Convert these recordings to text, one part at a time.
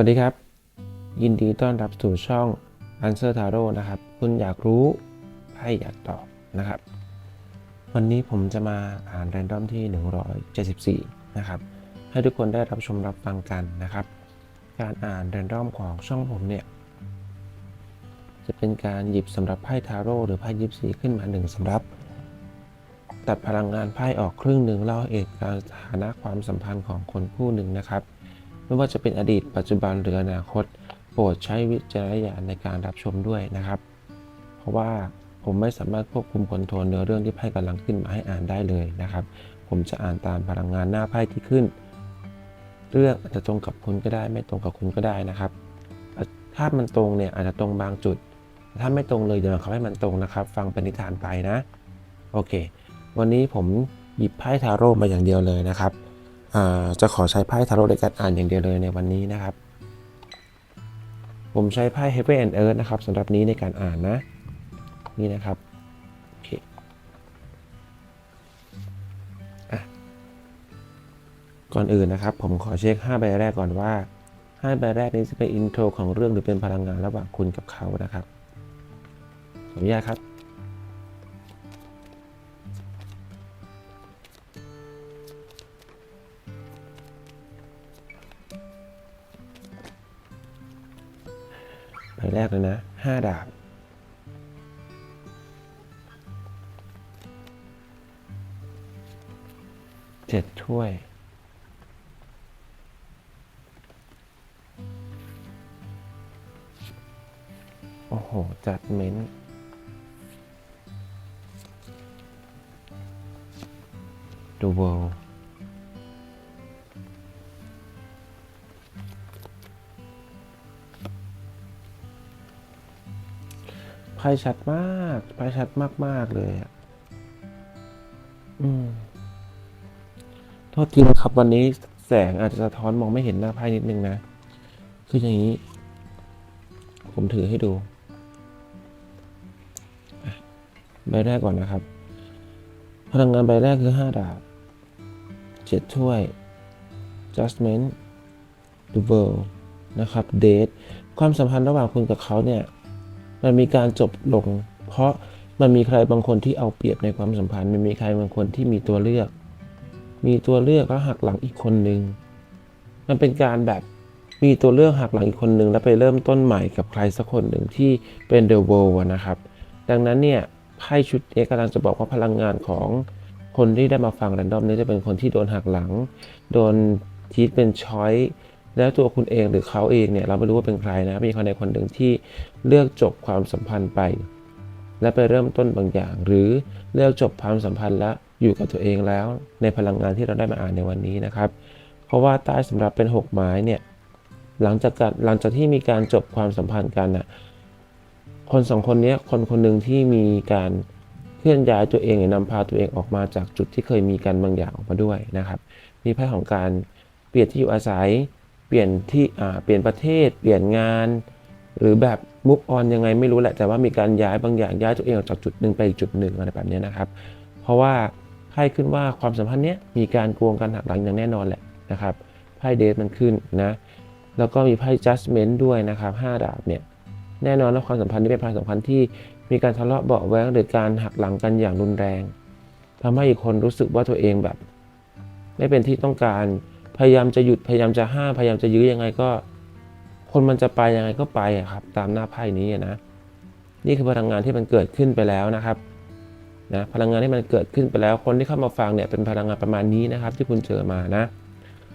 สวัสดีครับ ยินดีต้อนรับสู่ช่อง Answer Tarot นะครับ คุณอยากรู้ไพ่อยากตอบนะครับ วันนี้ผมจะมาอ่านแรนดอมที่ 174 นะครับ ให้ทุกคนได้รับชมรับฟังกันนะครับ การอ่านแรนดอมของช่องผมเนี่ย จะเป็นการหยิบสำหรับไพ่ทาโร่หรือไพ่ยิปซีขึ้นมาหนึ่งสำหรับ ตัดพลังงานไพ่ออกครึ่งหนึ่งเล่าเหตุการณ์สถานะความสัมพันธ์ของคนคู่หนึ่งนะครับ ไม่ว่าจะเป็นอดีต ปัจจุบันหรืออนาคต โปรดใช้วิจารณญาณในการรับชมด้วยนะครับ เพราะว่าผมไม่สามารถควบคุมคอนโทรลเนื้อเรื่องที่ไพ่กำลังขึ้นมาให้อ่านได้เลยนะครับ ผมจะอ่านตามพลังงานหน้าไพ่ที่ขึ้น เรื่องอาจจะตรงกับคุณก็ได้ ไม่ตรงกับคุณก็ได้นะครับ ถ้ามันตรงเนี่ยอาจจะตรงบางจุด ถ้าไม่ตรงเลยเดี๋ยวเขาให้มันตรงนะครับ ฟังเป็นนิทานไปนะ โอเค วันนี้ผมหยิบไพ่ทาโร่มาอย่างเดียวเลยนะครับ จะขอใช้ไพ่ทาโร่ในการอ่านอย่างเดียวเลยในวันนี้นะครับ ผมใช้ไพ่ Heaven and Earth นะครับสำหรับนี้ในการอ่านนะ นี่นะครับโอเคอก่อนอื่นนะครับ ผมขอเช็ค 5 ใบแรกก่อนว่า 5 ใบแรกนี้จะเป็นอินโทรของเรื่องหรือเป็นพลังงานระหว่างคุณกับเขานะครับขออนุญาตครับ ใบแรกเลยนะห้าดาบ เจ็ดถ้วย โอ้โห จัดเม้นดูเวล ไพ่ชัดมากไพ่ชัดมาก ๆ เลยอะ อืมโทษทีนะครับ วันนี้แสงอาจจะสะท้อนมองไม่เห็นหน้าไพ่นิดนึงนะ คืออย่างนี้ ผมถือให้ดูใบแรกก่อนนะครับ พลังงานใบแรกคือห้าดาบเจ็ดถ้วย judgment the world นะครับ date ความสัมพันธ์ระหว่างคุณกับเขาเนี่ย มันมีการจบลง เพราะมันมีใครบางคนที่เอาเปรียบในความสัมพันธ์ มันมีใครบางคนที่มีตัวเลือก มีตัวเลือกแล้วหักหลังอีกคนนึง มันเป็นการแบบมีตัวเลือกหักหลังอีกคนนึง แล้วไปเริ่มต้นใหม่กับใครสักคนหนึ่งที่เป็นเดอะโวนะครับ ดังนั้นเนี่ยไพ่ชุดนี้กำลังจะบอกว่าพลังงานของคนที่ได้มาฟังแรนดอมนี้จะเป็นคนที่โดนหักหลัง โดนทีทเป็นช้อย แล้วตัวคุณเองหรือเขาเองเนี่ยเราไม่รู้ว่าเป็นใครนะมีคนใดคนหนึ่งที่เลือกจบความสัมพันธ์ไป และไปเริ่มต้นบางอย่าง หรือเลือกจบความสัมพันธ์และอยู่กับตัวเองแล้ว ในพลังงานที่เราได้มาอ่านในวันนี้นะครับ เพราะว่าใต้สำหรับเป็น 6 ไม้เนี่ยหลังจากการหลังจากที่มีการจบความสัมพันธ์กันน่ะคนสองคนเนี้ยคนคนหนึ่งที่มีการเคลื่อนย้ายตัวเองหรือนำพาตัวเองออกมาจากจุดที่เคยมีกันบางอย่างออกมาด้วยนะครับ มีไพ่ของการเปลี่ยนที่อยู่อาศัย เปลี่ยนที่เปลี่ยนประเทศ เปลี่ยนงาน หรือแบบมุกออนยังไงไม่รู้แหละ แต่ว่ามีการย้ายบางอย่างย้ายตัวเองออกจากจุดหนึ่งไปอีกจุดหนึ่งอะไรแบบนี้นะครับ เพราะว่าไพ่ขึ้นว่าความสัมพันธ์เนี้ยมีการโกงกันหักหลังอย่างแน่นอนแหละนะครับไพ่เดทมันขึ้นนะแล้วก็มีไพ่ judgment ด้วยนะครับห้าดาบเนี่ยแน่นอนแล้วความสัมพันธ์นี้เป็นความสัมพันธ์ที่มีการทะเลาะเบาะแว้งหรือการหักหลังกันอย่างรุนแรงทำให้อีกคนรู้สึกว่าตัวเองแบบ ไม่เป็นที่ต้องการ พยายามจะหยุดพยายามจะห้ามพยายามจะยื้อยังไงก็ คนมันจะไปยังไงก็ไปครับ ตามหน้าไพ่นี้นะ นี่คือพลังงานที่มันเกิดขึ้นไปแล้วนะครับนะพลังงานที่มันเกิดขึ้นไปแล้ว คนที่เข้ามาฟังเนี่ยเป็นพลังงานประมาณนี้นะครับ ที่คุณเจอมานะ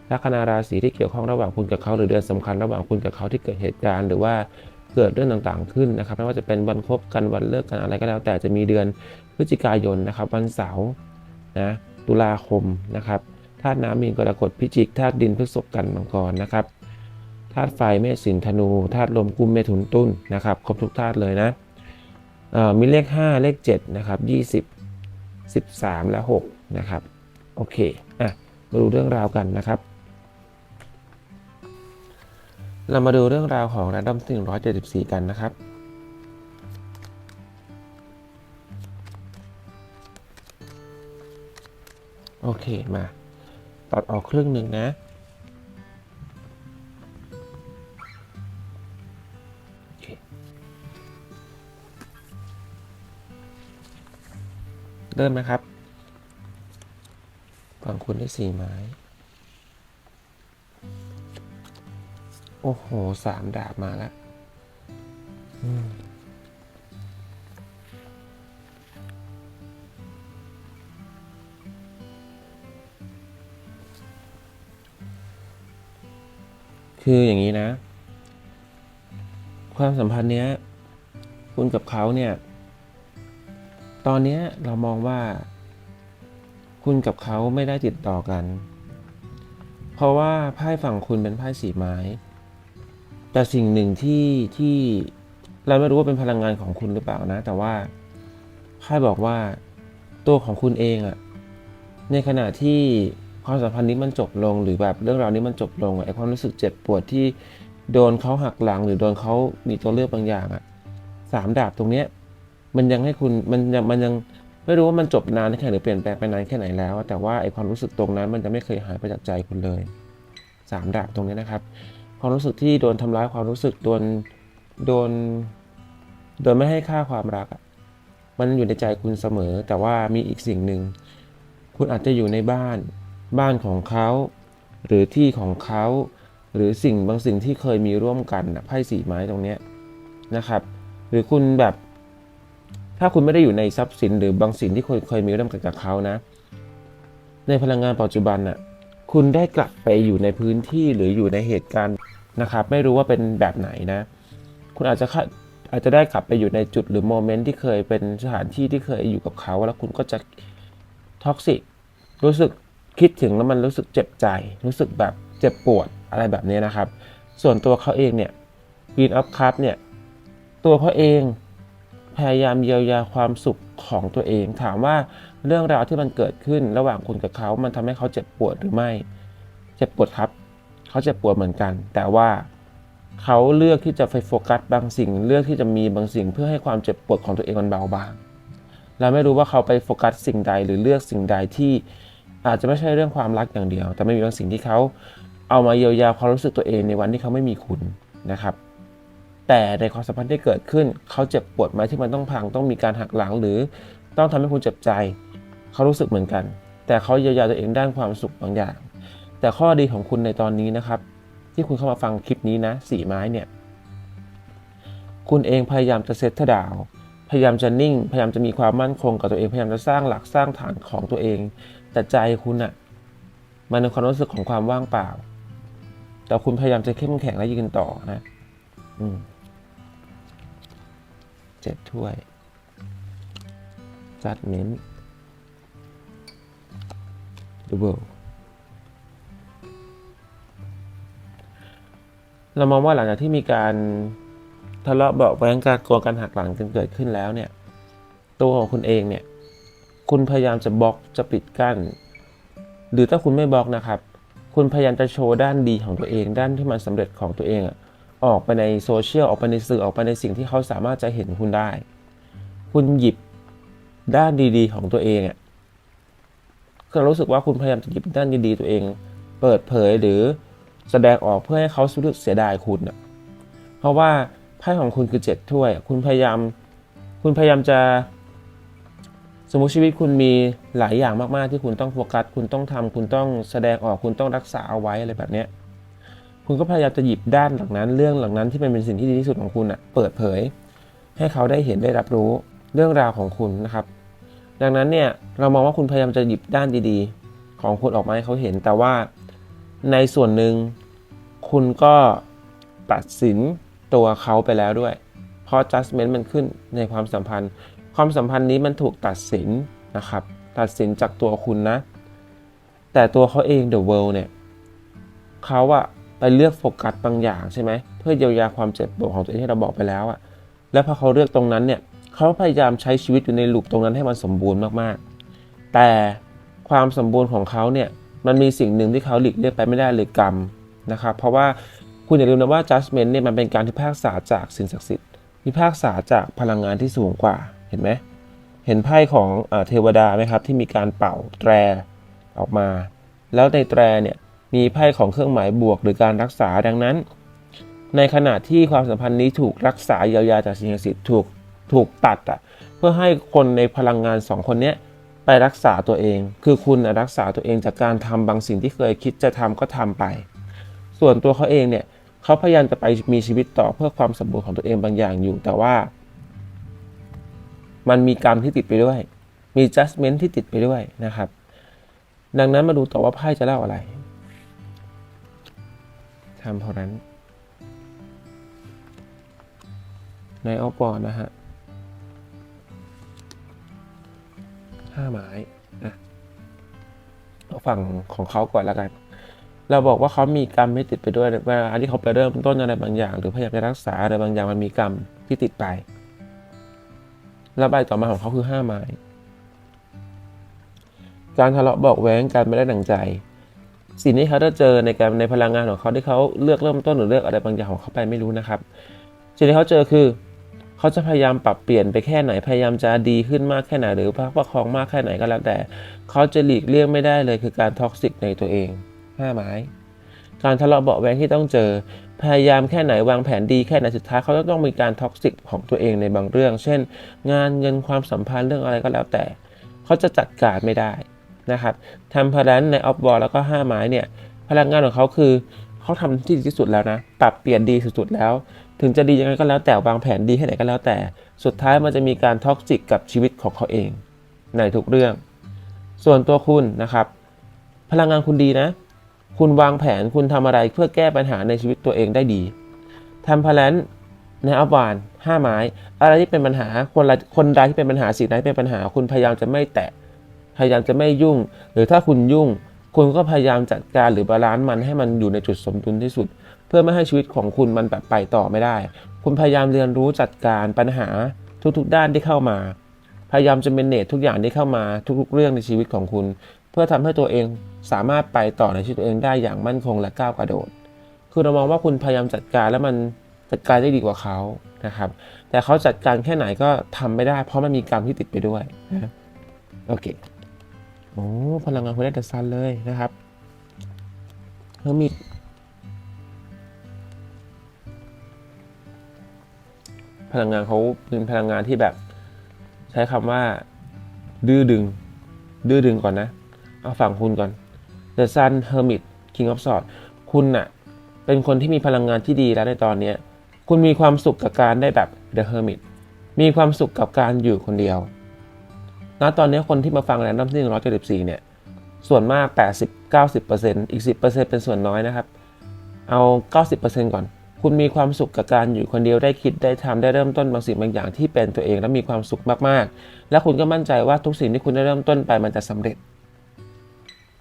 ลัคนาราศีที่เกี่ยวข้องระหว่างคุณกับเขาหรือเดือนสำคัญระหว่างคุณกับเขาที่เกิดเหตุการณ์หรือว่าเกิดเรื่องต่างๆขึ้นนะครับไม่ว่าจะเป็นวันคบกันวันเลิกกันอะไรก็แล้ว แต่จะมีเดือนพฤศจิกายนนะครับ วันเสาร์นะตุลาคมนะครับ ธาตุน้ำมีนกรกฎพิจิกธาตุดินพฤษภกันมังกรนะครับธาตุไฟเมษสิงห์ธนูธาตุลมกุมเมถุนตุ้นนะครับครบทุกธาตุเลยนะเอ่อมีเลข 5 เลข7นะครับ20 13 และ6นะครับโอเคอะมาดูเรื่องราวกันนะครับ เรามาดูเรื่องราวของ Random 174 กันนะครับโอเคมา ตัดออกครึ่งหนึ่งนะเริ่มนะครับฝั่งคุณได้สี่ไม้ โอ้โห สามดาบมาแล้ว คืออย่างนี้นะ ความสัมพันธ์เนี้ย คุณกับเขาเนี่ย ตอนเนี้ยเรามองว่า คุณกับเขาไม่ได้ติดต่อกัน เพราะว่าไพ่ฝั่งคุณเป็นไพ่สีไม้ แต่สิ่งหนึ่งที่ที่เราไม่รู้ว่าเป็นพลังงานของคุณหรือเปล่านะ แต่ว่าไพ่บอกว่าตัวของคุณเองอะในขณะที่ ความสัมพันธ์นี้มันจบลงหรือแบบเรื่องราวนี้มันจบลงไอความรู้สึกเจ็บปวดที่โดนเขาหักหลัง หรือโดนเขามีตัวเลือกบางอย่างอะสามดาบตรงเนี้ยมันยังให้คุณมันยังมันยังไม่รู้ว่ามันจบนานแค่ไหนหรือเปลี่ยนแปลงไปนานแค่ไหนแล้ว แต่ว่าไอความรู้สึกตรงนั้นมันจะไม่เคยหายไปจากใจคุณเลยสามดาบตรงนี้นะครับ ความรู้สึกที่โดนทำร้ายความรู้สึกโดนโดนโดนไม่ให้ค่าความรักอะมันอยู่ในใจคุณเสมอ แต่ว่ามีอีกสิ่งหนึ่งคุณอาจจะอยู่ในบ้าน บ้านของเขา หรือที่ของเขา หรือสิ่งบางสิ่งที่เคยมีร่วมกันนะไพ่สีไม้ตรงนี้นะครับ หรือคุณแบบ ถ้าคุณไม่ได้อยู่ในทรัพย์สินหรือบางสิ่งที่เคยเคยมีร่วมกันกับเขานะ ในพลังงานปัจจุบันน่ะคุณได้กลับไปอยู่ในพื้นที่หรืออยู่ในเหตุการณ์นะครับ ไม่รู้ว่าเป็นแบบไหนนะ คุณอาจจะค่ะอาจจะได้กลับไปอยู่ในจุดหรือโมเมนต์ที่เคยเป็นสถานที่ที่เคยอยู่กับเขา แล้วคุณก็จะท็อกซิกรู้สึก คิดถึงแล้วมันรู้สึกเจ็บใจ รู้สึกแบบเจ็บปวดอะไรแบบนี้นะครับ ส่วนตัวเขาเองเนี่ย Queen of Cup เนี่ยตัวเขาเองพยายามเยียวยาความสุขของตัวเอง ถามว่าเรื่องราวที่มันเกิดขึ้นระหว่างคุณกับเขา มันทำให้เขาเจ็บปวดหรือไม่ เจ็บปวดครับ เขาเจ็บปวดเหมือนกัน แต่ว่าเขาเลือกที่จะไปโฟกัสบางสิ่ง เลือกที่จะมีบางสิ่งเพื่อให้ความเจ็บปวดของตัวเองมันเบาบาง เราไม่รู้ว่าเขาไปโฟกัสสิ่งใดหรือเลือกสิ่งใดที่ อาจจะไม่ใช่เรื่องความรักอย่างเดียว แต่ไม่มีบางสิ่งที่เขาเอามาเยียวยาความรู้สึกตัวเองในวันที่เขาไม่มีคุณนะครับ แต่ในความสัมพันธ์ที่เกิดขึ้นเขาเจ็บปวดไหมที่มันต้องพังต้องมีการหักหลังหรือต้องทำให้คุณเจ็บใจ เขารู้สึกเหมือนกัน แต่เขาเยียวยาตัวเองด้านความสุขบางอย่าง แต่ข้อดีของคุณในตอนนี้นะครับ ที่คุณเข้ามาฟังคลิปนี้นะสีไม้เนี่ยคุณเองพยายามจะเซตดาวพยายามจะนิ่ง พยายามจะมีความมั่นคงกับตัวเอง พยายามจะสร้างหลักสร้างฐานของตัวเอง แต่ใจคุณอะมันเป็นความรู้สึกของความว่างเปล่า แต่คุณพยายามจะเข้มแข็งและยืนต่อนะอืมเจ็ดถ้วย จัดเม้นดูเบลเรามองว่าหลังจากที่มีการทะเลาะเบาแว้งการโกงการหักหลังกันเกิดขึ้นแล้วเนี่ย ตัวของคุณเองเนี่ย คุณพยายามจะบล็อกจะปิดกั้น หรือถ้าคุณไม่บล็อกนะครับ คุณพยายามจะโชว์ด้านดีของตัวเอง ด้านที่มันสำเร็จของตัวเองออกไปในโซเชียลออกไปในสื่อออกไปในสิ่งที่เขาสามารถจะเห็นคุณได้ คุณหยิบด้านดีๆ ของตัวเองอะคือเรารู้สึกว่าคุณพยายามจะหยิบด้านดีๆตัวเอง เปิดเผยหรือแสดงออกเพื่อให้เขารู้สึกเสียดายคุณอะเพราะว่าไพ่ของคุณคือเจ็ดถ้วย คุณพยายาม คุณพยายามจะ สมมติชีวิตคุณมีหลายอย่างมาก ๆ ที่คุณต้องโฟกัส คุณต้องทำคุณต้องแสดงออก คุณต้องรักษาเอาไว้อะไรแบบเนี้ยคุณก็พยายามจะหยิบด้านหลังนั้น เรื่องหลังนั้นที่มันเป็นสิ่งที่ดีที่สุดของคุณอะเปิดเผย ให้เขาได้เห็นได้รับรู้เรื่องราวของคุณนะครับ ดังนั้นเนี่ยเรามองว่าคุณพยายามจะหยิบด้านดีๆ ของคุณออกมาให้เขาเห็น แต่ว่าในส่วนหนึ่งคุณก็ตัดสินตัวเขาไปแล้วด้วย เพราะ judgment มันขึ้นในความสัมพันธ์ ความสัมพันธ์นี้มันถูกตัดสินนะครับ ตัดสินจากตัวคุณนะ แต่ตัวเขาเอง the world เนี่ยเขาอะไปเลือกโฟกัสบางอย่างใช่ไหมเพื่อเยียวยาความเจ็บปวดของตัวเองที่เราบอกไปแล้วอะแล้วพอเขาเลือกตรงนั้นเนี่ยเขาพยายามใช้ชีวิตอยู่ในลูปตรงนั้นให้มันสมบูรณ์มากๆ แต่ความสมบูรณ์ของเขาเนี่ยมันมีสิ่งหนึ่งที่เขาหลีกเลี่ยงไปไม่ได้เลยกรรมนะครับเพราะว่าคุณอย่าลืมนะว่า judgment เนี่ยมันเป็นการพิพากษาจากสิ่งศักดิ์สิทธิ์พิพากษาจากพลังงานที่สูงกว่า เห็นไหมเห็นไพ่ของอเทวดาไหมครับที่มีการเป่าแตรออกมา แล้วในแตรเนี่ยมีไพ่ของเครื่องหมายบวกหรือการรักษาดังนั้น ในขณะที่ความสัมพันธ์นี้ถูกรักษาเยียวยาจากสิ่งศักดิ์สิทธิ์ถูกถูกตัดอะเพื่อให้คนในพลังงานสองคนเนี้ยไปรักษาตัวเอง คือคุณรักษาตัวเองจากการทำบางสิ่งที่เคยคิดจะทำก็ทำไป ส่วนตัวเขาเองเนี่ยเขาพยายามจะไปมีชีวิตต่อเพื่อความสมบูรณ์ของตัวเองบางอย่างอยู่ แต่ว่า มันมีกรรมที่ติดไปด้วย มี judgment ที่ติดไปด้วยนะครับ ดังนั้นมาดูต่อว่าไพ่จะเล่าอะไรทำเพรานั้นในออฟบอลนะฮะห้าไม้นะฝั่งของเขาก่อนแล้วกัน เราบอกว่าเขามีกรรมไม่ติดไปด้วยเวลาที่เขาไปเริ่มต้นอะไรบางอย่าง หรือพยายามจะรักษาอะไรบางอย่างมันมีกรรมที่ติดไป แล้วใบต่อมาของเขาคือห้าไม้ การทะเลาะเบอกแว้งการไม่ได้ดังใจ สิ่งที่เขาจะเจอในการในพลังงานของเขาที่เขาเลือกเริ่มต้นหรือเลือกอะไรบางอย่างของเขาไปไม่รู้นะครับ สิ่งที่เขาเจอคือ เขาจะพยายามปรับเปลี่ยนไปแค่ไหนพยายามจะดีขึ้นมากแค่ไหนหรือพักประคองมากแค่ไหนก็แล้วแต่ เขาจะหลีกเลี่ยงไม่ได้เลยคือการท็อกซิกในตัวเองห้าไม้การทะเลาะเบาะแวงที่ต้องเจอ พยายามแค่ไหนวางแผนดีแค่ไหนสุดท้ายเขาจะต้องมีการท็อกซิกของตัวเองในบางเรื่อง เช่น งานเงินความสัมพันธ์เรื่องอะไรก็แล้วแต่ เขาจะจัดการไม่ได้นะครับทำพลันในออฟบอลแล้วก็ห้าไม้เนี่ยพลังงานของเขาคือเขาทำที่ดีที่สุดแล้วนะ ปรับเปลี่ยนดีสุดๆแล้ว ถึงจะดียังไงก็แล้วแต่วางแผนดีแค่ไหนก็แล้วแต่ สุดท้ายมันจะมีการท็อกซิกกับชีวิตของเขาเอง ในทุกเรื่อง ส่วนตัวคุณนะครับ พลังงานคุณดีนะ คุณวางแผนคุณทำอะไรเพื่อแก้ปัญหาในชีวิตตัวเองได้ดีทำพลันในอัพวานห้าไม้ อะไรที่เป็นปัญหาคนละคนใดที่เป็นปัญหาสิ่งใดเป็นปัญหา คุณพยายามจะไม่แตะ พยายามจะไม่ยุ่ง หรือถ้าคุณยุ่ง คุณก็พยายามจัดการหรือบาลานซ์มันให้มันอยู่ในจุดสมดุลที่สุด เพื่อไม่ให้ชีวิตของคุณมันแบบไปต่อไม่ได้ คุณพยายามเรียนรู้จัดการปัญหาทุกๆด้านที่เข้ามา พยายามจะเมนเนจทุกอย่างที่เข้ามาทุกๆเรื่องในชีวิตของคุณ เพื่อทำให้ตัวเองสามารถไปต่อในชีวิตตัวเองได้อย่างมั่นคงและก้าวกระโดด คือเรามองว่าคุณพยายามจัดการแล้วมันจัดการได้ดีกว่าเขานะครับ แต่เขาจัดการแค่ไหนก็ทำไม่ได้ เพราะมันมีกรรมที่ติดไปด้วยนะโอเคโอ้พลังงานคุณได้แต่ซันเลยนะครับเฮอร์มิตพลังงานเขาเป็นพลังงานที่แบบ ใช้คำว่า ดื้อดึง ดื้อดึงก่อนนะ เอาฝั่งคุณก่อน The Sun Hermit King of Swords คุณน่ะเป็นคนที่มีพลังงานที่ดีแล้วในตอนนี้ คุณมีความสุขกับการได้แบบ The Hermit มีความสุขกับการอยู่คนเดียวณตอนนี้คนที่มาฟังแรนดอมที่ 174 เนี่ย ส่วนมาก 80-90%อีก 10%เป็นส่วนน้อยนะครับ เอา 90%ก่อน คุณมีความสุขกับการอยู่คนเดียวได้คิดได้ทำได้เริ่มต้นบางสิ่งบางอย่างที่เป็นตัวเอง และมีความสุขมากๆ และคุณก็มั่นใจว่าทุกสิ่งที่คุณได้เริ่มต้นไปมันจะสำเร็จ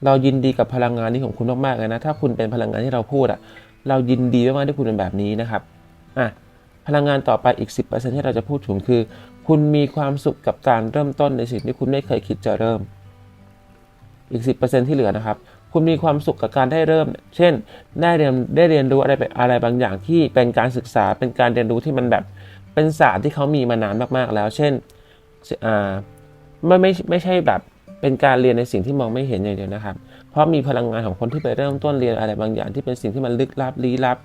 เรายินดีกับพลังงานนี้ของคุณมากๆเลยนะ ถ้าคุณเป็นพลังงานที่เราพูดอะเรายินดีมากๆที่คุณเป็นแบบนี้นะครับอะพลังงานต่อไปอีก 10%ที่เราจะพูดถึงคือ คุณมีความสุขกับการเริ่มต้นในสิ่งที่คุณไม่เคยคิดจะเริ่ม อีก 10%ที่เหลือนะครับ คุณมีความสุขกับการได้เริ่ม เช่น ได้เรียนได้เรียนรู้อะไรไปอะไรบางอย่างที่เป็นการศึกษาเป็นการเรียนรู้ที่มันแบบเป็นศาสตร์ที่เขามีมานานมากๆแล้ว เช่นอ่าไม่ไม่ไม่ใช่แบบ เป็นการเรียนในสิ่งที่มองไม่เห็นอย่างเดียวนะครับ เพราะมีพลังงานของคนที่ไปเริ่มต้นเรียนอะไรบางอย่างที่เป็นสิ่งที่มันลึกลับลี้ลับ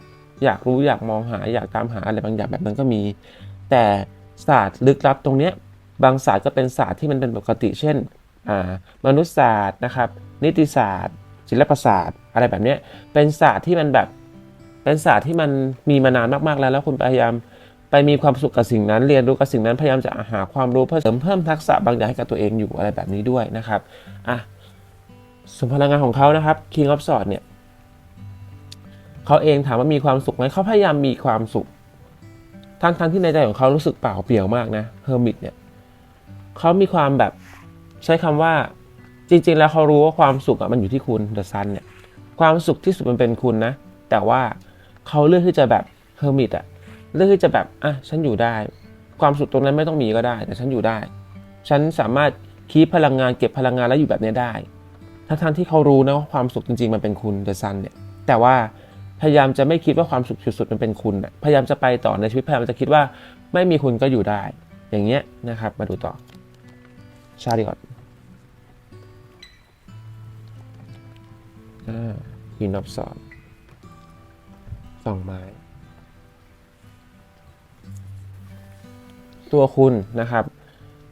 อยากรู้อยากมองหาอยากตามหาอะไรบางอย่างแบบนั้นก็มี แต่ศาสตร์ลึกลับตรงเนี้ยบางศาสตร์ก็เป็นศาสตร์ที่มันเป็นปกติ เช่นอ่ามนุษยศาสตร์นะครับ นิติศาสตร์ ศิลปศาสตร์ อะไรแบบเนี้ยเป็นศาสตร์ที่มันแบบเป็นศาสตร์ที่มันมีมานานมากๆแล้ว แล้วคุณพยายาม ไปมีความสุขกับสิ่งนั้น เรียนรู้กับสิ่งนั้นพยายามจะหาความรู้เพื่อเสริมเพิ่มทักษะบางอย่างให้กับตัวเองอยู่อะไรแบบนี้ด้วยนะครับอะส่วนพลังงานของเขานะครับ King of Swords เนี่ยเขาเองถามว่ามีความสุขไหมเขาพยายามมีความสุขทั้งทั้งที่ในใจของเขารู้สึกเปล่าเปลี่ยวมากนะเฮอร์มิตเนี่ยเขามีความแบบใช้คำว่าจริง ๆ แล้วเขารู้ว่าความสุขอะมันอยู่ที่คุณเดอะซันเนี่ยความสุขที่สุดมันเป็นคุณนะ แต่ว่าเขาเลือกที่จะแบบเฮอร์มิตอะ เลือกที่จะแบบอะฉันอยู่ได้ ความสุขตรงนั้นไม่ต้องมีก็ได้ แต่ฉันอยู่ได้ ฉันสามารถคีพพลังงานเก็บพลังงานแล้วอยู่แบบนี้ได้ทั้งๆที่เขารู้นะว่าความสุขจริงๆมันเป็นคุณเดอะซันเนี่ยแต่ว่าพยายามจะไม่คิดว่าความสุขสุดๆมันเป็นคุณอะพยายามจะไปต่อในชีวิตพยายามจะคิดว่าไม่มีคุณก็อยู่ได้ อย่างเงี้ยนะครับ มาดูต่อชาดิออตอ่าควีนออฟสอนสองไม้ ตัวคุณนะครับ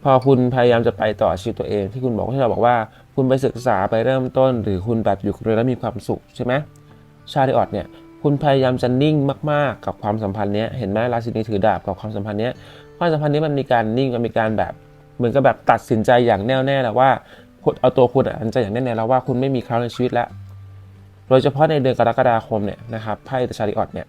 พอคุณพยายามจะไปต่อชีวิตตัวเอง ที่คุณบอกที่เราบอกว่า คุณไปศึกษาไปเริ่มต้น หรือคุณแบบอยู่กับเรือแล้วมีความสุขใช่ไหมชาริออตเนี่ยคุณพยายามจะนิ่งมาก ๆ กับความสัมพันธ์เนี้ยเห็นไหมราศีนี้ถือดาบกับความสัมพันธ์เนี้ยความสัมพันธ์นี้มันมีการนิ่งมันมีการแบบเหมือนกับแบบตัดสินใจอย่างแน่วแน่แล้วว่าเอาตัวคุณตันใจอย่างแน่แน่แล้วว่าคุณไม่มีเขาในชีวิตแล้ว โดยเฉพาะในเดือนกรกฎาคมเนี่ยนะครับไพ่ชาริออตเนี่ย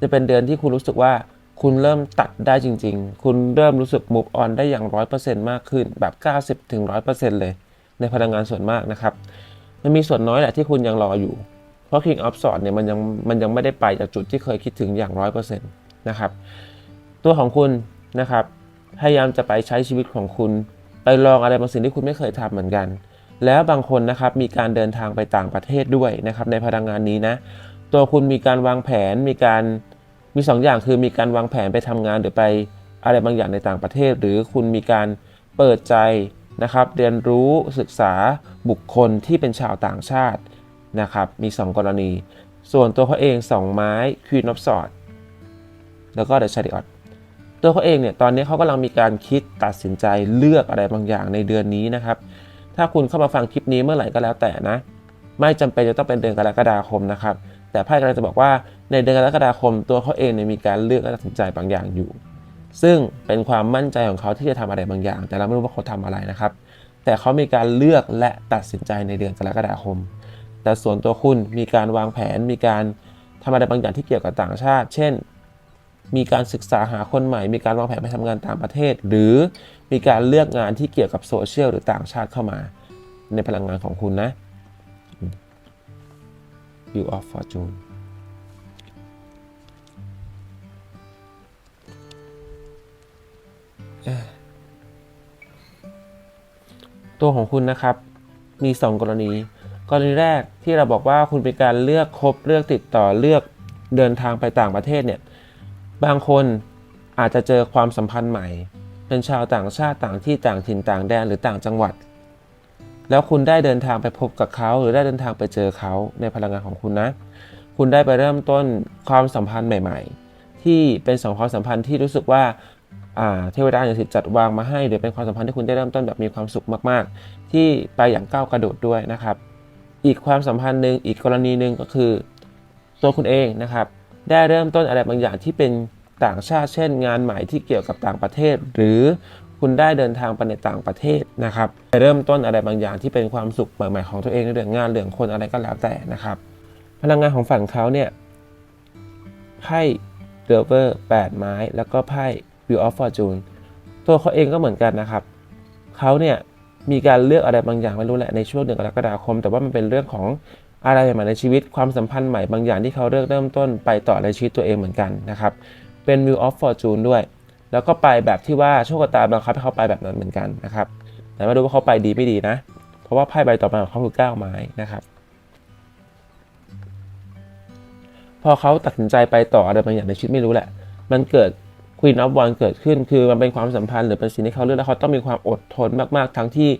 จะเป็นเดือนที่คุณรู้สึกว่า คุณเริ่มตัดได้จริง ๆ คุณเริ่มรู้สึก move on ได้อย่าง 100%มากขึ้นแบบ 90ถึง100%เลย ในพลังงานส่วนมากนะครับ มันมีส่วนน้อยแหละที่คุณยังรออยู่ เพราะ King of Swords เนี่ยมันยังมันยังไม่ได้ไปจากจุดที่เคยคิดถึงอย่าง 100%นะครับ ตัวของคุณนะครับ พยายามจะไปใช้ชีวิตของคุณ ไปลองอะไรบางสิ่งที่คุณไม่เคยทำเหมือนกัน แล้วบางคนนะครับมีการเดินทางไปต่างประเทศด้วยนะครับในพลังงานนี้นะ ตัวคุณมีการวางแผนมีการ มีสองอย่างคือมีการวางแผนไปทำงานหรือไปอะไรบางอย่างในต่างประเทศ หรือคุณมีการเปิดใจนะครับ เรียนรู้ศึกษาบุคคลที่เป็นชาวต่างชาตินะครับ มี 2 กรณี ส่วนตัวเขาเอง 2 ไม้ Queen of Swords แล้วก็ The Chariot ตัวเขาเองเนี่ยตอนนี้เขากำลังมีการคิดตัดสินใจเลือกอะไรบางอย่างในเดือนนี้นะครับ ถ้าคุณเข้ามาฟังคลิปนี้เมื่อไหร่ก็แล้วแต่นะ ไม่จำเป็นจะต้องเป็นเดือนกรกฎาคมนะครับ แต่ไพ่กำลังจะบอกว่าในเดือนกรกฎาคมตัวเขาเองเนี่ยมีการเลือกและตัดสินใจบางอย่างอยู่ ซึ่งเป็นความมั่นใจของเขาที่จะทำอะไรบางอย่าง แต่เราไม่รู้ว่าเขาทำอะไรนะครับ แต่เขามีการเลือกและตัดสินใจในเดือนกรกฎาคม แต่ส่วนตัวคุณมีการวางแผน มีการทำอะไรบางอย่างที่เกี่ยวกับต่างชาติ เช่น มีการศึกษาหาคนใหม่ มีการวางแผนไปทำงานต่างประเทศ หรือมีการเลือกงานที่เกี่ยวกับโซเชียลหรือต่างชาติเข้ามา ในพลังงานของคุณนะ View of Fortune ตัวของคุณนะครับ มี 2 กรณี กรณีแรกที่เราบอกว่าคุณเป็นการเลือกคบเลือกติดต่อเลือกเดินทางไปต่างประเทศเนี่ย บางคนอาจจะเจอความสัมพันธ์ใหม่ เป็นชาวต่างชาติต่างที่ต่างถิ่นต่างแดนหรือต่างจังหวัด แล้วคุณได้เดินทางไปพบกับเขา หรือได้เดินทางไปเจอเขาในพลังงานของคุณนะ คุณได้ไปเริ่มต้นความสัมพันธ์ใหม่ ๆ ที่เป็นสองความสัมพันธ์ที่รู้สึกว่าอ่าเทวดาอย่างสิทธิ์จัดวางมาให้หรือเป็นความสัมพันธ์ที่คุณได้เริ่มต้นแบบมีความสุขมาก ๆ ที่ไปอย่างก้าวกระโดดด้วยนะครับ อีกความสัมพันธ์หนึ่งอีกกรณีหนึ่งก็คือ ตัวคุณเองนะครับ ได้เริ่มต้นอะไรบางอย่างที่เป็นต่างชาติเช่น งานใหม่ที่เกี่ยวกับต่างประเทศ หรือ คุณได้เดินทางไปในต่างประเทศนะครับไปเริ่มต้นอะไรบางอย่างที่เป็นความสุขใหม่ๆของตัวเองในเรื่องงานเรื่องคนอะไรก็แล้วแต่นะครับ พลังงานของฝั่งเขาเนี่ยไพ่เดอเวอร์8ไม้ แล้วก็ไพ่ Wheel of Fortune ตัวเขาเองก็เหมือนกันนะครับเขาเนี่ยมีการเลือกอะไรบางอย่างไม่รู้แหละในช่วงเดือนกรกฎาคม แต่ว่ามันเป็นเรื่องของอะไรใหม่ในชีวิตความสัมพันธ์ใหม่บางอย่างที่เขาเลือกเริ่มต้นไปต่อในชีวิตตัวเองเหมือนกันนะครับเป็น Wheel of Fortune ด้วย แล้วก็ไปแบบที่ว่าโชคชะตาบังคับให้เขาไปแบบนั้นเหมือนกันนะครับ แต่ม่รู้ว่าเขาไปดีไม่ดีนะ เพราะว่าไพ่ใบต่อมาของเขาคือ9ไม้นะครับ พอเขาตัดสินใจไปต่ออะไรบางอย่างในชีวิตไม่รู้แหละ มันเกิด Queen of Wands เกิดขึ้น คือมันเป็นความสัมพันธ์หรือเป็นสิ่งที่เขาเลือกแล้วเขาต้องมีความอดทนมากๆ ทั้งที่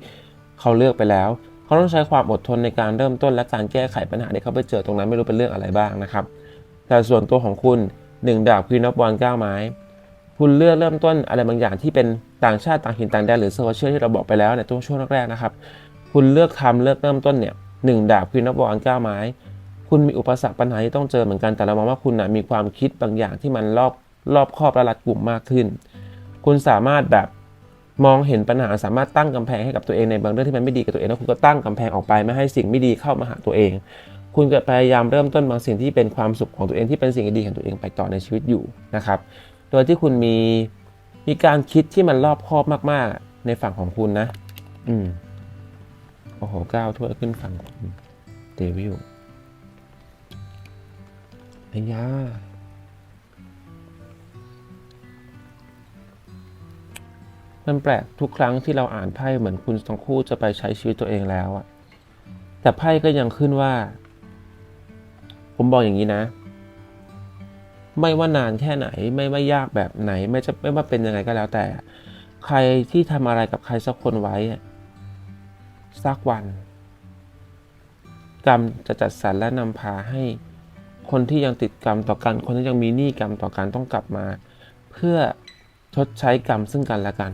เขาเลือกไปแล้ว เขาต้องใช้ความอดทนในการเริ่มต้นและการแก้ไขปัญหาที่เขาไปเจอตรงนั้นไม่รู้เป็นเรื่องอะไรบ้างนะครับ แต่ส่วนตัวของคุณหนึ่งดาบ Queen of Wands 9ไม้ คุณเลือกเริ่มต้นอะไรบางอย่างที่เป็นต่างชาติต่างถิ่นต่างแดนหรือโซเชียลที่เราบอกไปแล้วในช่วงแรกๆนะครับ คุณเลือกทำเลือกเริ่มต้นเนี่ยหนึ่งดาบ Queen of Wands 9ไม้ คุณมีอุปสรรคปัญหาที่ต้องเจอเหมือนกันแต่เรามองว่าคุณนะมีความคิดบางอย่างที่มันรอบรอบครอบและรัดกุมมากขึ้น คุณสามารถแบบมองเห็นปัญหาสามารถตั้งกำแพงให้กับตัวเองในบางเรื่องที่มันไม่ดีกับตัวเองแล้วคุณก็ตั้งกำแพงออกไปไม่ให้สิ่งไม่ดีเข้ามาหาตัวเอง คุณก็พยายามเริ่มต้นบางสิ่งที่เป็นความสุขของตัวเองที่เป็นสิ่งดีของตัวเองไปต่อในชีวิตอยู่นะครับ โดยที่คุณมีมีการคิดที่มันรอบคอบมาก ๆ ในฝั่งของคุณนะ อืม โอ้โหก้าวถ้วยขึ้นฝั่งคุณเดวิลไอ้ยามันแปลกทุกครั้งที่เราอ่านไพ่เหมือนคุณทั้งคู่จะไปใช้ชีวิตตัวเองแล้วอะแต่ไพ่ก็ยังขึ้นว่า ผมบอกอย่างนี้นะ ไม่ว่านานแค่ไหน ไม่ว่ายากแบบไหน ไม่จะไม่ว่าเป็นยังไงก็แล้วแต่ ใครที่ทำอะไรกับใครสักคนไว้สักวัน กรรมจะจัดสรรและนำพาให้คนที่ยังติดกรรมต่อกัน คนที่ยังมีหนี้กรรมต่อกันต้องกลับมา เพื่อชดใช้กรรมซึ่งกันและกัน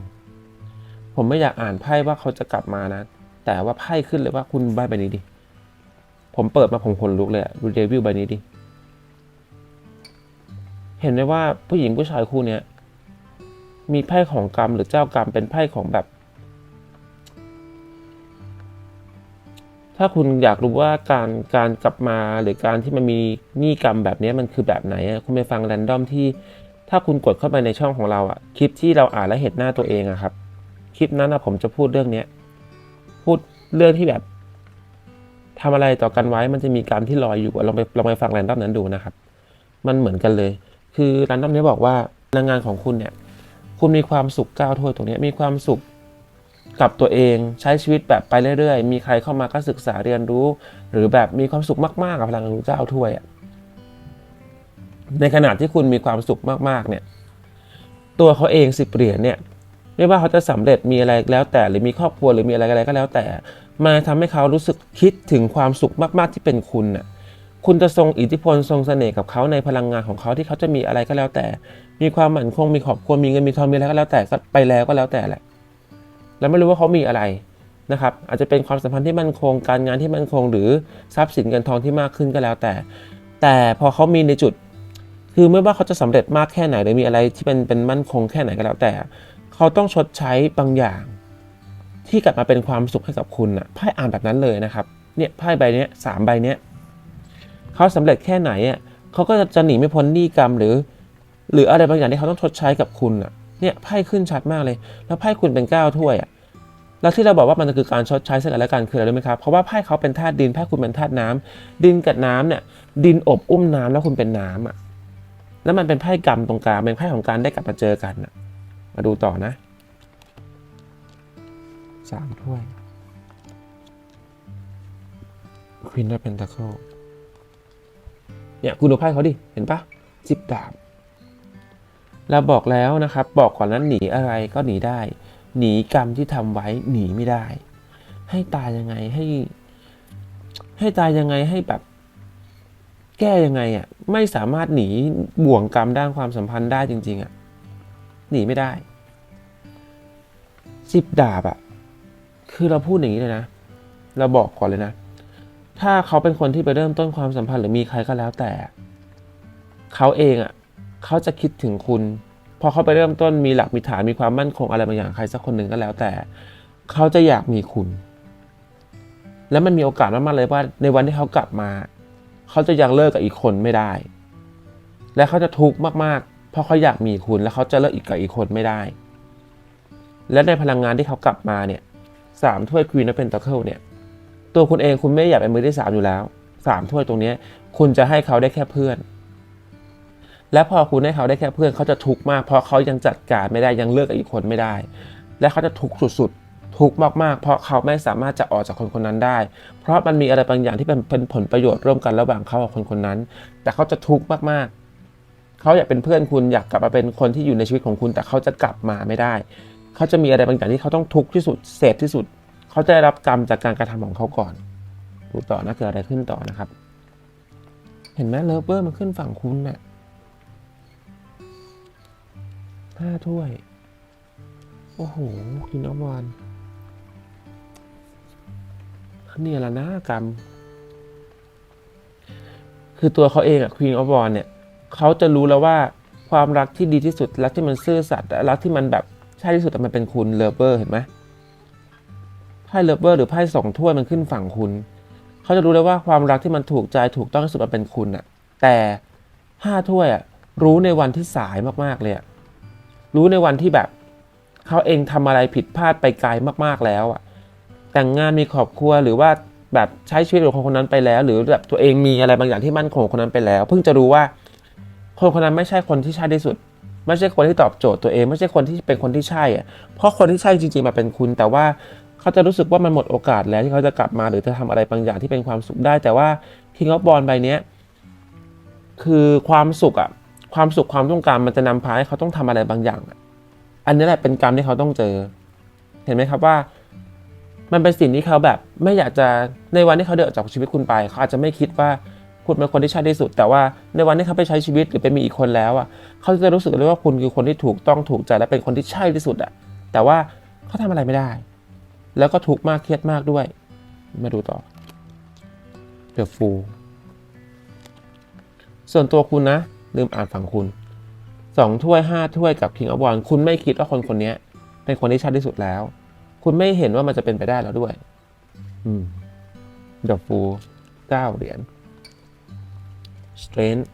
ผมไม่อยากอ่านไพ่ว่าเขาจะกลับมานะ แต่ว่าไพ่ขึ้นเลยว่าคุณใบใบนี้ดิ ผมเปิดมาผมขนลุกเลยอะดูเดวิลใบนี้ดิ เห็นไหมว่าผู้หญิงผู้ชายคู่เนี้ยมีไพ่ของกรรมหรือเจ้ากรรมเป็นไพ่ของแบบ ถ้าคุณอยากรู้ว่าการการกลับมาหรือการที่มันมีหนี้กรรมแบบนี้มันคือแบบไหนอะคุณไปฟังแรนดอมที่ ถ้าคุณกดเข้าไปในช่องของเราอะคลิปที่เราอ่านแล้วเห็นหน้าตัวเองอะครับ คลิปนั้นนะผมจะพูดเรื่องเนี้ยพูดเรื่องที่แบบทำอะไรต่อกันไว้มันจะมีกรรมที่ลอยอยู่ลองไปลองไปฟังแรนดอมนั้นดูนะครับ มันเหมือนกันเลย คือแรนดอมเนี้บอกว่าพลังงานของคุณเนี่ย คุณมีความสุขก้าวถ้วยตรงนี้มีความสุขกับตัวเองใช้ชีวิตแบบไปเรื่อยๆ มีใครเข้ามาก็ศึกษาเรียนรู้ หรือแบบมีความสุขมากๆกับพลังงานของเจ้าถ้วยในขณะที่คุณมีความสุขมากๆเนี่ยตัวเขาเองสิบเหรียญเนี่ยไม่ว่าเขาจะสำเร็จมีอะไรแล้วแต่หรือมีครอบครัวหรือมีอะไรอะไรก็แล้วแต่มาทำให้เขารู้สึกคิดถึงความสุขมาก ๆที่เป็นคุณน่ะ คุณจะทรงอิทธิพลทรงเสน่ห์กับเขาในพลังงานของเขาที่เขาจะมีอะไรก็แล้วแต่ มีความหมั่นคงมีครอบครัวมีเงินมีทองมีอะไรก็แล้วแต่ก็ไปแล้วก็แล้วแต่แหละแล้วไม่รู้ว่าเขามีอะไรนะครับ อาจจะเป็นความสัมพันธ์ที่มั่นคง การงานที่มั่นคง หรือทรัพย์สินเงินทองที่มากขึ้นก็แล้วแต่ แต่พอเขามีในจุด คือไม่ว่าเขาจะสำเร็จมากแค่ไหนหรือมีอะไรที่เป็นเป็นมั่นคงแค่ไหนก็แล้วแต่ เขาต้องชดใช้บางอย่าง ที่กลับมาเป็นความสุขให้กับคุณน่ะไพ่อ่านแบบนั้นเลยนะครับเนี่ยไพ่ใบนี้สามใบเนี้ย เขาสำเร็จแค่ไหนอะเขาก็จะหนีไม่พ้นหนี้กรรมหรือ หรืออะไรบางอย่างที่เขาต้องชดใช้กับคุณอะเนี่ยไพ่ขึ้นชัดมากเลย แล้วไพ่คุณเป็นก้าถ้วยอะแล้วที่เราบอกว่ามันคือการชดใช้ซึ่งกันและกันคืออะไรรู้ไหมครับเพราะว่าไพ่เขาเป็นธาตุดินไพ่คุณเป็นธาตุน้ำดินกับน้ำเนี่ยดินอบอุ้มน้ำแล้วคุณเป็นน้ำอะแล้วมันเป็นไพ่กรรมตรงกลางเป็นไพ่ของการได้กลับมาเจอกันอะมาดูต่อนะสามถ้วยควินและ เนี่ยคุณดูไพ่เขาดิ เห็นปะสิบดาบเราบอกแล้วนะครับ บอกก่อนนั้นหนีอะไรก็หนีได้ หนีกรรมที่ทำไว้หนีไม่ได้ ให้ตายยังไงให้ ให้ตายยังไงให้แบบ แก้ยังไงอะ ไม่สามารถหนีบ่วงกรรมด้านความสัมพันธ์ได้จริง ๆอะหนีไม่ได้สิบดาบอะ คือเราพูดอย่างนี้เลยนะ เราบอกก่อนเลยนะ ถ้าเขาเป็นคนที่ไปเริ่มต้นความสัมพันธ์หรือมีใครก็แล้วแต่ เขาเองอะเขาจะคิดถึงคุณ พอเขาไปเริ่มต้นมีหลักมีฐานมีความมั่นคงอะไรบางอย่างใครสักคนหนึ่งก็แล้วแต่ เขาจะอยากมีคุณ แล้วมันมีโอกาสมากๆเลยว่า ในวันที่เขากลับมา เขาจะยังเลิกกับอีกคนไม่ได้ และเขาจะทุกข์มากๆ เพราะเขาอยากมีคุณ แล้วเขาจะเลิกอีกกับอีกคนไม่ได้ และในพลังงานที่เขากลับมาเนี่ยสามถ้วยควีนและเป็นตะเคิลเนี่ย ตัวคุณเองคุณไม่อยากเป็นมือที่สามอยู่แล้วสามถ้วยตรงนี้คุณจะให้เขาได้แค่เพื่อน และพอคุณให้เขาได้แค่เพื่อนเขาจะทุกข์มาก เพราะเขายังจัดการไม่ได้ยังเลิกกับอีกคนไม่ได้ และเขาจะทุกข์สุดๆทุกข์มากๆ เพราะเขาไม่สามารถจะออกจากคนคนนั้นได้ เพราะมันมีอะไรบางอย่างที่เป็นเป็นผลประโยชน์ร่วมกันระหว่างเขากับคนคนนั้น แต่เขาจะทุกข์มากๆ เขาอยากเป็นเพื่อนคุณอยากกลับมาเป็นคนที่อยู่ในชีวิตของคุณ แต่เขาจะกลับมาไม่ได้ เขาจะมีอะไรบางอย่างที่เขาต้องทุกข์ที่สุดเสพที่สุด เขาจะได้รับกรรมจากการกระทำของเขาก่อน ดูต่อนะเกิดอะไรขึ้นต่อนะครับ เห็นไหมเลิฟเวอร์มันขึ้นฝั่งคุณน่ะห้าถ้วย โอ้โหกินน้ำวานเนี่ยละนะกรรม คือตัวเขาเองอะควีนออฟวอนเนี่ยเขาจะรู้แล้วว่าความรักที่ดีที่สุด รักที่มันซื่อสัตย์รักที่มันแบบใช่ที่สุดแต่มันเป็นคุณเลิฟเวอร์เห็นไหม พ่เลิฟเวอร์หรือไพ่สองถ้วยมันขึ้นฝั่งคุณ เขาจะรู้เลยว่าความรักที่มันถูกใจถูกต้องที่สุดมันเป็นคุณอะแต่ห้าถ้วยอะรู้ในวันที่สายมากๆเลยอะรู้ในวันที่แบบ เขาเองทำอะไรผิดพลาดไปไกลมากๆแล้วอะแต่งงานมีครอบครัวหรือว่าแบบใช้ชีวิตกับคนคนนั้นไปแล้ว หรือแบบตัวเองมีอะไรบางอย่างที่มั่นคงคนนั้นไปแล้ว เพิ่งจะรู้ว่า คนคนนั้นไม่ใช่คนที่ใช่ที่สุด ไม่ใช่คนที่ตอบโจทย์ตัวเอง ไม่ใช่คนที่เป็นคนที่ใช่อะเพราะคนที่ใช่จริงๆมาเป็นคุณ แต่ว่า เขาจะรู้สึกว่ามันหมดโอกาสแล้วที่เขาจะกลับมาหรือจะทำอะไรบางอย่างที่เป็นความสุขได้ แต่ว่า King of b a l l ใบนี้คือความสุขอะความสุขความต้องการมันจะนำพาให้เขาต้องทำอะไรบางอย่าง อันนี้แหละเป็นกรรมที่เขาต้องเจอ เห็นไหมครับว่า มันเป็นสิ่งที่เขาแบบ ไม่อยากจะในวันที่เขาเดินออกจากชีวิตคุณไป เขาอาจจะไม่คิดว่าคุณเป็นคนที่ใช่ที่สุด แต่ว่าในวันที่เขาไปใช้ชีวิตหรือไปมีอีกคนแล้วอะเขาจะรู้สึกเลยว่าคุณคือคนที่ถูกต้องถูกใจและเป็นคนที่ใช่ที่สุดอะแต่ว่าเขาทำอะไรไม่ได้ แล้วก็ทุกข์มากเครียดมากด้วย มาดูต่อ The Fool ส่วนตัวคุณนะ ลืมอ่านฝั่งคุณสองถ้วยห้าถ้วยกับ King of Wands คุณไม่คิดว่าคนคนนี้เป็นคนที่ชัดที่สุดแล้ว คุณไม่เห็นว่ามันจะเป็นไปได้แล้วด้วย อืม The Fool เก้าเหรียญ Strength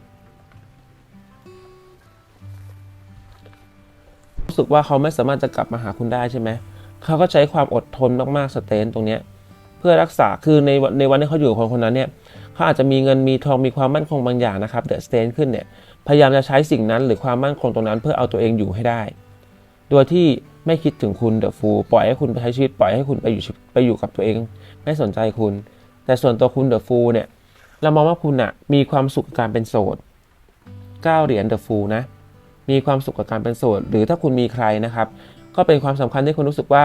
รู้สึกว่าเขาไม่สามารถจะกลับมาหาคุณได้ใช่ไหม เขาก็ใช้ความอดทนมากๆสเตนตรงเนี้ยเพื่อรักษาคือในในวันที่เขาอยู่กับคนคนนั้นเนี่ยเขาอาจจะมีเงินมีทองมีความมั่นคงบางอย่างนะครับเดอะสเตนขึ้นเนี่ยพยายามจะใช้สิ่งนั้นหรือความมั่นคงตรงนั้นเพื่อเอาตัวเองอยู่ให้ได้ โดยที่ไม่คิดถึงคุณเดอะฟูปล่อยให้คุณไปใช้ชีวิตปล่อยให้คุณไปอยู่ไปอยู่กับตัวเอง ไม่สนใจคุณ แต่ส่วนตัวคุณเดอะฟูเนี่ยเรามองว่าคุณอะมีความสุขกับการเป็นโสด9เหรียญเดอะฟูนะมีความสุขกับการเป็นโสดหรือถ้าคุณมีใครนะครับ ก็เป็นความสำคัญที่คุณรู้สึกว่า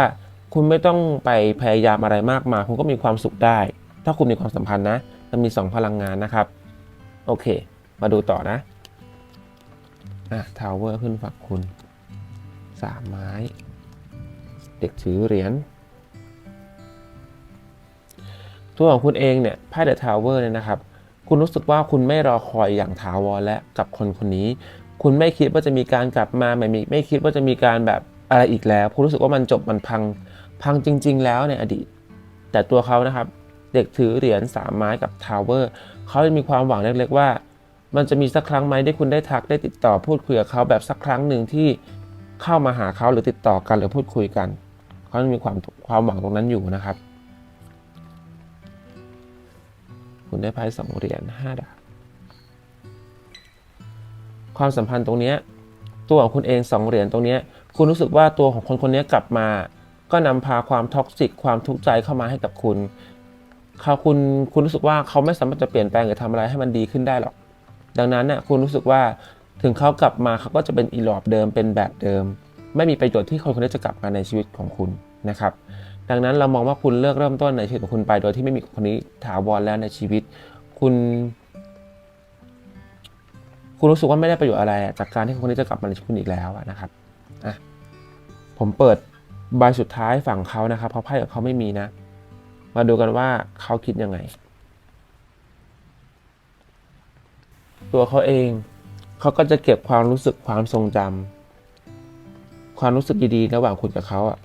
คุณไม่ต้องไปพยายามอะไรมากมายคุณก็มีความสุขได้ ถ้าคุณมีความสัมพันธ์นะมันมี 2 พลังงานนะครับ โอเค มาดูต่อนะอะทาวเวอร์ขึ้นฝั่งคุณ3ไม้ เด็กถือเหรียญตัวของคุณเองเนี่ยไพ่เดอะทาวเวอร์เนี่ยนะครับ คุณรู้สึกว่าคุณไม่รอคอยอย่างถาวรและกับคนคนนี้ คุณไม่คิดว่าจะมีการกลับมาไม่มีไม่คิดว่าจะมีการแบบ อะไรอีกแล้วคุณรู้สึกว่ามันจบมันพังพังจริง ๆ แล้วในอดีต แต่ตัวเขานะครับเด็กถือเหรียญสามไม้กับทาวเวอร์เขาจะมีความหวังเล็กๆว่า มันจะมีสักครั้งไหมที่คุณได้ทักได้ติดต่อพูดคุยกับเขาแบบสักครั้งหนึ่งที่เข้ามาหาเขาหรือติดต่อกันหรือพูดคุยกันเขาจะมีความความหวังตรงนั้นอยู่นะครับ คุณได้ไพ่สองเหรียญห้าดาบความสัมพันธ์ตรงนี้ตัวของคุณเองสองเหรียญตรงนี้ คุณรู้สึกว่าตัวของคนคนนี้กลับมา ก็นำพาความท็อกซิกความทุกข์ใจเข้ามาให้กับคุณเขาคุณคุณรู้สึกว่าเขาไม่สามารถจะเปลี่ยนแปลงหรือทำอะไรให้มันดีขึ้นได้หรอก ดังนั้นน่ะคุณรู้สึกว่าถึงเขากลับมาเขาก็จะเป็นอีหลอบเดิมเป็นแบบเดิม ไม่มีประโยชน์ที่คนคนนี้จะกลับมาในชีวิตของคุณนะครับ ดังนั้นเรามองว่าคุณเลือกเริ่มต้นในชีวิตของคุณไป โดยที่ไม่มีคนนี้ถาวรแล้วในชีวิต คุณ คุณรู้สึกว่าไม่ได้ประโยชน์อะไรจากการที่คนนี้จะกลับมาในชีวิตคุณอีกแล้วนะครับ อะผมเปิดใบสุดท้ายฝั่งเขานะครับ เพราะไพ่กับเขาไม่มีนะ มาดูกันว่าเขาคิดยังไง ตัวเขาเองเขาก็จะเก็บความรู้สึกความทรงจำความรู้สึกดีๆระหว่างคุณกับเขาอะ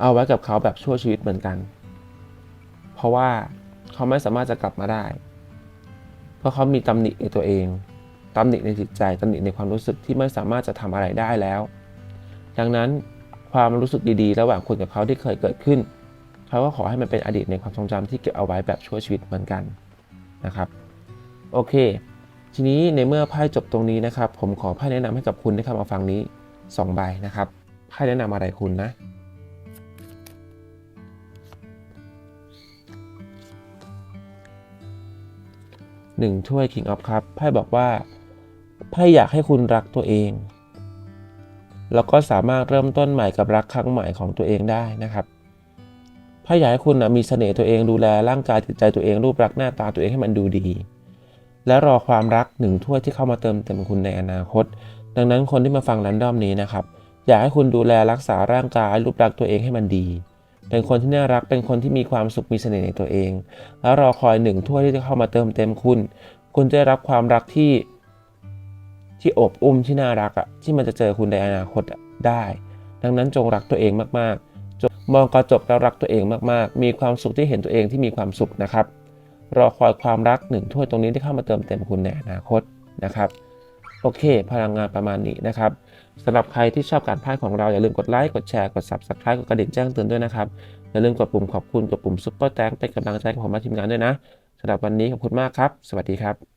เอาไว้กับเขาแบบชั่วชีวิตเหมือนกัน เพราะว่าเขาไม่สามารถจะกลับมาได้ เพราะเขามีตำหนิในตัวเองตำหนิในจิตใจตำหนิในความรู้สึกที่ไม่สามารถจะทำอะไรได้แล้ว ดังนั้นความรู้สึกดีๆ ระหว่างคุณกับเขาที่เคยเกิดขึ้น เขาก็ขอให้มันเป็นอดีตในความทรงจำที่เก็บเอาไว้แบบชั่วชีวิตเหมือนกันนะครับ โอเค ทีนี้ในเมื่อไพ่จบตรงนี้นะครับ ผมขอไพ่แนะนำให้กับคุณที่เข้ามาฟังนี้2ใบนะครับไพ่แนะนำอะไรคุณนะหนึ่งถ้วย King of Cup ไพ่บอกว่าไพ่อยากให้คุณรักตัวเอง แล้วก็สามารถเริ่มต้นใหม่กับรักครั้งใหม่ของตัวเองได้นะครับไพ่อยากให้คุณนะมีเสน่ห์ตัวเองดูแลร่างกายจิตใจตัวเองรูปลักษณ์หน้าตาตัวเองให้มันดูดี และรอความรักหนึ่งถ้วยที่เข้ามาเติมเต็มคุณในอนาคต ดังนั้นคนที่มาฟังแรนดอมนี้นะครับอยากให้คุณดูแลรักษาร่างกายรูปลักษณ์ตัวเองให้มันดี เป็นคนที่น่ารักเป็นคนที่มีความสุขมีเสน่ห์ในตัวเอง แล้วรอคอยหนึ่งถ้วยที่จะเข้ามาเติมเต็มคุณ คุณจะได้รับความรักที่ ที่อบอุ้มที่น่ารักอะที่มันจะเจอคุณในอนาคตอะได้ ดังนั้นจงรักตัวเองมากๆจงมองกระจกแล้วรักตัวเองมากๆ มีความสุขที่เห็นตัวเองที่มีความสุขนะครับ รอคอยความรักหนึ่งถ้วยตรงนี้ที่เข้ามาเติมเต็มคุณในอนาคตนะครับ โอเค พลังงานประมาณนี้นะครับสำหรับใครที่ชอบการพากย์ของเรา อย่าลืมกดไลค์ กดแชร์ กด subscribe กดกระดิ่งแจ้งเตือนด้วยนะครับ อย่าลืมกดปุ่มขอบคุณ กดปุ่มซุปเปอร์แตงเป็นกำลังใจให้ผมและทีมงานด้วยนะสำหรับวันนี้ขอบคุณมากครับ สวัสดีครับ